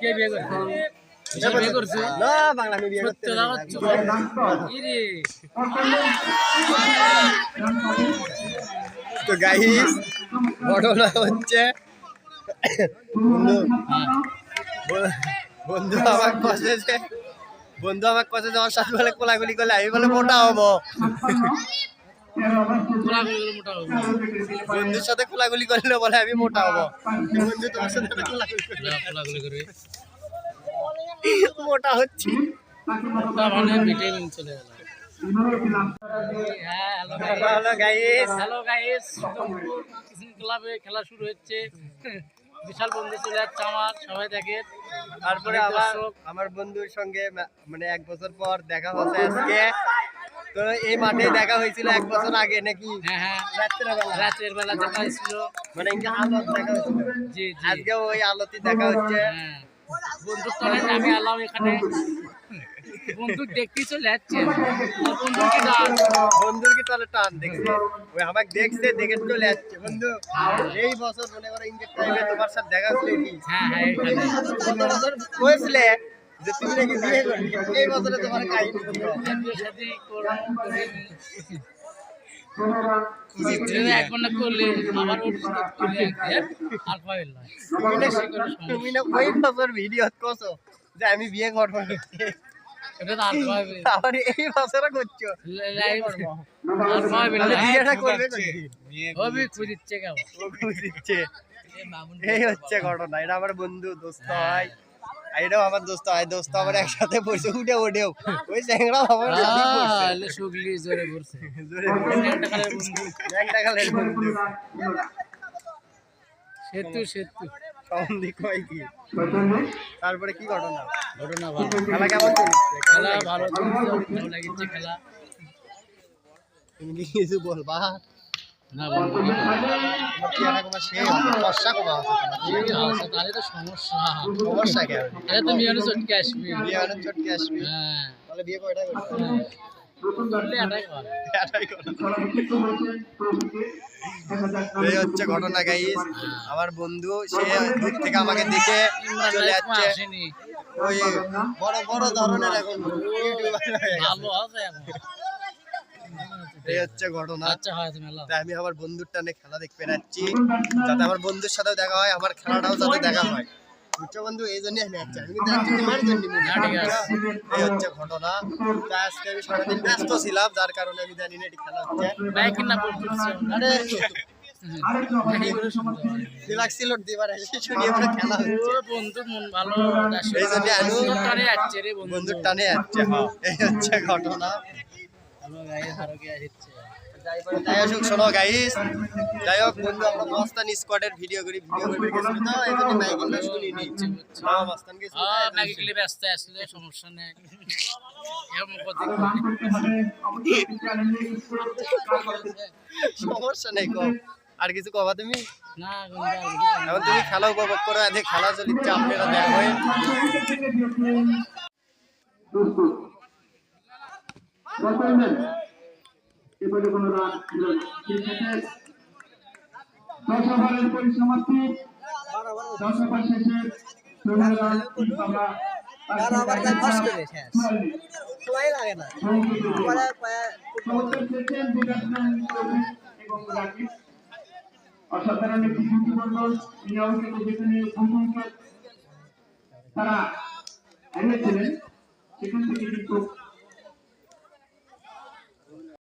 কে বিয়ে করছে? বিয়ে না বাংলা বিয়ে করতে ইরে। তো গাইস ঘটনা হচ্ছে বন্ধু ব- বন্ধু আমার কষে বন্ধু আমার কষে যে ওর সাথে বলে কোলাগুলি করলে আমি বলে মোটা হব। বন্ধুর সাথে কোলাগুলি করলে বলে আমি মোটা হব। বন্ধু তোমার সাথে মোটা হচ্ছি মোটা মানে ভিটামিন চলে গেল hello hello guys hello guys ক্লাবে খেলা শুরু হচ্ছে। বিশাল বন্ধু চলে যাচ্ছে আমার সবাই দেখে। তারপরে আবার আমার বন্ধুর সঙ্গে মানে এক বছর পর দেখা হচ্ছে আজকে। তো এই মাঠে দেখা হয়েছিল এক বছর আগে নাকি? হ্যাঁ হ্যাঁ। বেলা দেখা হয়েছিল। মানে দেখা হয়েছিল। জি জি। আজকে ওই আলোতে দেখা হচ্ছে। হ্যাঁ। বন্দুক তলে আমি আলাম এখানে। বন্দুক দেখতেই চলে যাচ্ছে। বন্দুক কি বন্ধুর কি তাহলে টান দেখছে। ওই আমাকে দেখছে দেখে চলে যাচ্ছে। বন্ধু এই বছর মনে করো ইনকে টাইমে তোমার সাথে দেখা হচ্ছে হ্যাঁ হ্যাঁ এখানে। বছর হয়েছিলে। যে তুমি নাকি বিয়ে করবি এই বছরে তোমার কাহিনী আমি বিয়ে করব আবার এই বছরে করছ। লাইভ আর পাবে না তাহলে বিয়েটা করবে খুঁজিচ্ছে কেমন? খুঁজিচ্ছে। এই হচ্ছে ঘটনা। এটা আমার বন্ধু দোস্ত হয়। আর এটাও আমার দোস্ত হয় দোস্ত আমার একসাথে পড়ছে উঠে ওঠেও। ওই চ্যাংড়া আমার শুগলি জোরে পড়ছে। জোরে একটা কালের বন্ধু। সেতু সেতু। কয় কি? তারপরে কি ঘটনা? ঘটনা ভালো। খেলা কেমন চলছে? খেলা ভালো চলছে ভালো লাগছে খেলা। তুমি কি কিছু বলবা? এই হচ্ছে ঘটনা গাইস আমার বন্ধু সে দূর থেকে আমাকে দেখে চলে যাচ্ছে। আসেনি। ওই বড় বড় ধরনের এখন ইউটিউবার গেছে। ভালো আছে এখন। এই হচ্ছে ঘটনা। আচ্ছা তাই আমি আমার বন্ধুর টানে খেলা দেখতে যাচ্ছি যাতে আমার বন্ধুর সাথেও দেখা হয় আমার খেলাটাও যাতে দেখা হয়। বুঝছ বন্ধু এই জন্য আমি যাচ্ছি আমি কিন্তু যাচ্ছি তোমার জন্য না, ঠিক আছে। এই হচ্ছে ঘটনা। তা আজকে আমি সারাদিন ব্যস্ত ছিলাম যার কারণে আমি জানি না এটি খেলা হচ্ছে। আরে বন্ধুর টানে যাচ্ছে এই হচ্ছে ঘটনা। যাই হোক শোনো গাইস। যাই হোক বন্ধু আমরা মস্তান স্কোয়াডের ভিডিও করি ভিডিও করে গেছিল তো এই জন্য মাইকিংটা শুনিনি হ্যাঁ মস্তান হ্যাঁ আসলে সমস্যা নেই। এমন কথা সমস্যা নেই কম আর কিছু কবা তুমি? এখন তুমি খেলা উপভোগ করো খেলা চলিচ্ছে আপনারা দেখো। এবারে কোনো রান ছিল না। দশ ওভারের পরিসমাপ্তি দশ ওভার শেষে ষোলো রান আমরা সময় অসাধারণ একটি যুক্তিমণ্ডল নিয়মিত যেখানে তারা এনেছিলেন। সেখান থেকে কিন্তু